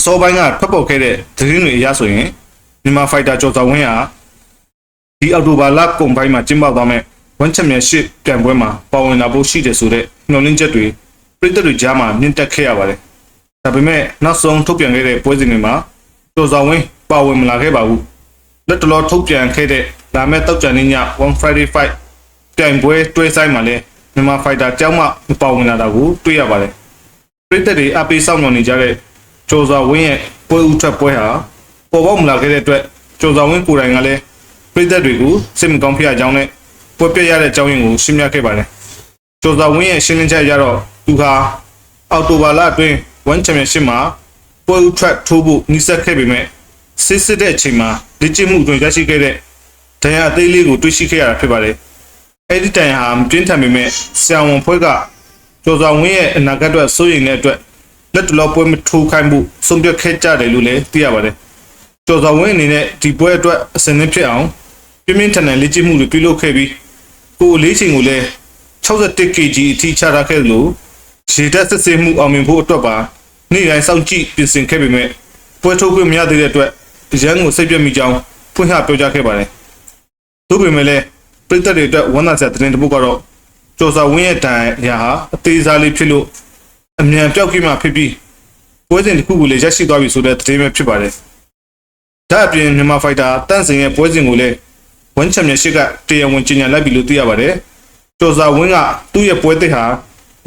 အစောပိုင်းကထွက်ပေါ်ခဲ့တဲ့သတင်းတွေအရဆိုရင်မြန်မာဖိုက်တာကျော်စွာဝင်းဟာဒီအောက်တိုဘာလကုန်ပိုင်းမှာကျင်းပသွားမဲ့ဝန်ချန်ပီယံရှစ်ပြိုင်ပွဲမှာပါဝင်လာဖို့ရှိတယ်ဆိုတဲ့ညှော်လင့်ချက်တွေပြည်သက်တွေကြားမှာမြင့်တက်ခဲ့ရပါတယ်။ဒါပေမဲ့နောက်ဆုံးထုတ်ပြန်ခဲ့တဲ့ပွဲစဉ်တွေမှာကျော်စွာဝင်းပါဝင်မလာခဲ့ပါဘူး။လက်တလောထုတ်ပြန်ခဲ့တဲ့လာမဲ့တောက်ကြံနေ့ည1 Friday Fight ပြိုင်ပွဲတွဲဆိုင်မှာလည်းမြန်မာဖိုက်တာကြောင်းမှမပါဝင်လာတာကိုတွေ့ရပါတယ်။ပြည်သက်တွေအပိစောင့်မျှော်နေကြတဲ့ ကျော်စွာဝင်းရဲ့ပွဲဥထွက်ပွဲဟာပေါ်ပေါက်မလာခဲ့တဲ့အတွက်ကျော်စွာဝင်းကိုယ်တိုင်ကလည်းပြည်သက်တွေကိုစိတ်မကောင်းဖြစ်ရကြောင်းနဲ့ပွဲပြရတဲ့အကြောင်းရင်းကိုရှင်းပြခဲ့ပါတယ်။ကျော်စွာဝင်းရဲ့ရှင်းလင်းချက်ရတော့သူဟာအော်တိုဘာလအတွင်းဝန်ချန်ပီယံရှစ်မှာပွဲဥထွက်ထိုးဖို့နှိစက်ခဲ့ပေမဲ့စစ်စစ်တဲ့အချိန်မှာလေ့ကျင့်မှုအတွင်းရရှိခဲ့တဲ့ဒဏ်ရာအသေးလေးကိုတွေ့ရှိခဲ့ရတာဖြစ်ပါတယ်။အဲ့ဒီတိုင်ဟာမပြင်းထန်ပေမဲ့ဆရာဝန်ဖွဲ့ကကျော်စွာဝင်းရဲ့အနာဂတ်အတွက်စိုးရိမ်တဲ့အတွက် လက်တလောပွဲမထိုးခိုင်းမှုဆုံးဖြတ်ခဲ့ကြတယ်လို့လည်းသိရပါတယ်။ကျော်စွာဝင်းအနေနဲ့ဒီပွဲအတွက်အစင်းသင်းဖြစ်အောင်ပြင်းပြင်းထန်ထန်လေ့ကျင့်မှုတွေပြုလုပ်ခဲ့ပြီးကိုယ်အလေးချိန်ကိုလည်း 61 kg အထိချထားခဲ့လို့ရေတက်စစ်ဆေးမှုအောင်မြင်ဖို့အတွက်ပါနေ့တိုင်းစောင့်ကြည့်ပြင်ဆင်ခဲ့ပေမဲ့ပွဲထုတ်ခွင့်မရသေးတဲ့အတွက်ရန်ကိုစိတ်ပြတ်မိကြောင်းဖွင့်ဟပြောကြားခဲ့ပါတယ်။သို့ပေမဲ့လည်းပြည်သက်တွေအတွက်ဝန်သာဆက်တဲ့တပုတ်ကတော့ကျော်စာဝင်းရဲ့တန်ရာဟာအသေးစားလေးဖြစ်လို့ အမြန်ပြောက်ကိမှဖြစ်ပြီးပွဲစဉ်တစ်ခုကိုလည်းရရှိသွားပြီဆိုတဲ့သတင်းပဲဖြစ်ပါတယ်။ဒါအပြင်မြန်မာဖိုက်တာတန့်စင်ရဲ့ပွဲစဉ်ကိုလည်းဝန်ချန်ပီယံရှစ်ကတရားဝင်ကြေညာလိုက်ပြီလို့သိရပါတယ်။ကျော်စာဝင်းကသူ့ရဲ့ပွဲသစ်ဟာ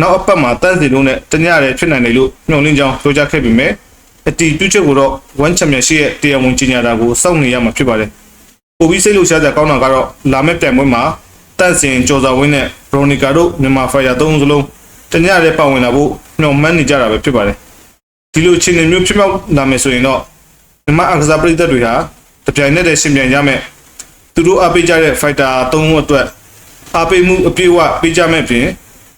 နောက်အပတ်မှာတန့်စင်လုံးနဲ့တညရဲဖြစ်နိုင်တယ်လို့ညွှန်လင်းကြောင်းပြောကြားခဲ့ပေမဲ့အတီးပြုချက်ကိုတော့ဝန်ချန်ပီယံရှစ်ရဲ့တရားဝင်ကြေညာတာကိုစောင့်နေရမှာဖြစ်ပါတယ်။ပိုပြီးစိတ်လှုပ်ရှားစရာကောင်းတာကတော့လာမယ့်ပြိုင်ပွဲမှာတန့်စင်ကျော်စာဝင်းနဲ့ဘရိုနီကာတို့မြန်မာဖိုင်ယာသုံးစလုံး တညရဲပါဝင်လာဖို့ညှော်မှန်းနေကြတာပဲဖြစ်ပါတယ်။ဒီလိုအခြေအနေမျိုးဖြစ်မြောက်လာမယ်ဆိုရင်တော့မြန်မာအကစားပရိသတ်တွေဟာတပြိုင်နက်တည်းရှင်ပြန်ရမယ်သူတို့အပေးကြတဲ့ fighter ၃ဦးအတွက်အပေးမှုအပြည့်အဝပေးကြမဲ့ဖြင့်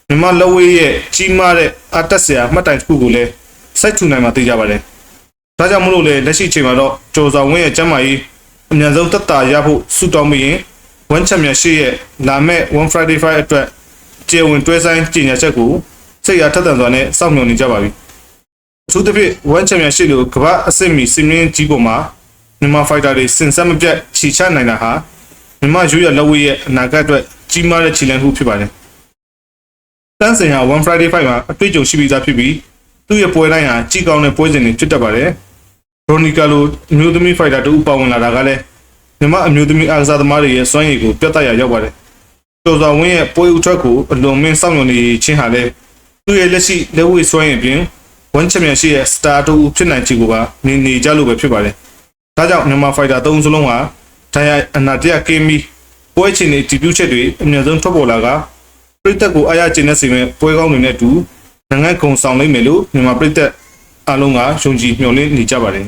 မြန်မာလက်ဝဲရဲ့ကြီးမားတဲ့အတက်စရာမှတ်တိုင်တစ်ခုကိုလည်းစိုက်ထူနိုင်မှာသိကြပါတယ်။ဒါကြောင့်မလို့လေလက်ရှိချိန်မှာတော့ကျော်ဆောင်ဝင်းရဲ့ကျမ်းမာရေးအမြန်ဆုံးတက်တာရဖို့ဆုတောင်းပြီးရင်ဝန်ချန်ပီယံရှစ်ရဲ့လာမယ့်1 Friday Fight အတွက်ကျေဝင်တွဲဆိုင်ကြီးညာချက်ကို စိတ်ရထက်သန်စွာနဲ့စောင့်မျှော်နေကြပါပြီ။အထူးသဖြင့်ဝန်ချန်ပီယံရှစ်လိုကမ္ဘာအဆင့်မီစီမင်းကြီးပေါ်မှာမြန်မာဖိုက်တာတွေစင်ဆက်မပြတ်ချီချနိုင်တာဟာမြန်မာယူရလက်ဝဲရဲ့အနာဂတ်အတွက်ကြီးမားတဲ့ခြေလှမ်းတစ်ခုဖြစ်ပါတယ်။တန်းစင်ဟာ1 Friday Fight မှာအတွေ့အကြုံရှိပြီးသားဖြစ်ပြီးသူ့ရဲ့ပွဲတိုင်းဟာကြီးကောင်းတဲ့ပွဲစဉ်တွေဖြစ်တတ်ပါတယ်။ရိုနီကာလိုအမျိုးသမီးဖိုက်တာတူပါဝင်လာတာကလည်းမြန်မာအမျိုးသမီးအားကစားသမားတွေရဲ့စွမ်းရည်ကိုပြတ်တက်ရရောက်ပါတယ်။ကျော်စွာဝင်းရဲ့ပွဲဥထွက်ကိုအလွန်မင်းစောင့်မျှော်နေခြင်းဟာလည်း သူ့ရဲ့လက်ရှိလက်ဝဲစွမ်းရည်ပြင်ဝန်ချန်ပီယံရှိရဲ့စတာတူဖြစ်နိုင်ချေကိုပါနေနေကြလို့ပဲဖြစ်ပါတယ်။ဒါကြောင့်မြန်မာဖိုက်တာ၃စလုံးဟာဒဏ်ရာအနာတရကင်းပြီးပွဲချင်းတွေဒီပြူချက်တွေအများဆုံးထွက်ပေါ်လာကပြည်သက်ကိုအားရကျင်းတဲ့စီမဲ့ပွဲကောင်းတွေနဲ့အတူနိုင်ငံကုံဆောင်နိုင်မယ်လို့မြန်မာပြည်သက်အားလုံးကယုံကြည်မျှော်လင့်နေကြပါတယ်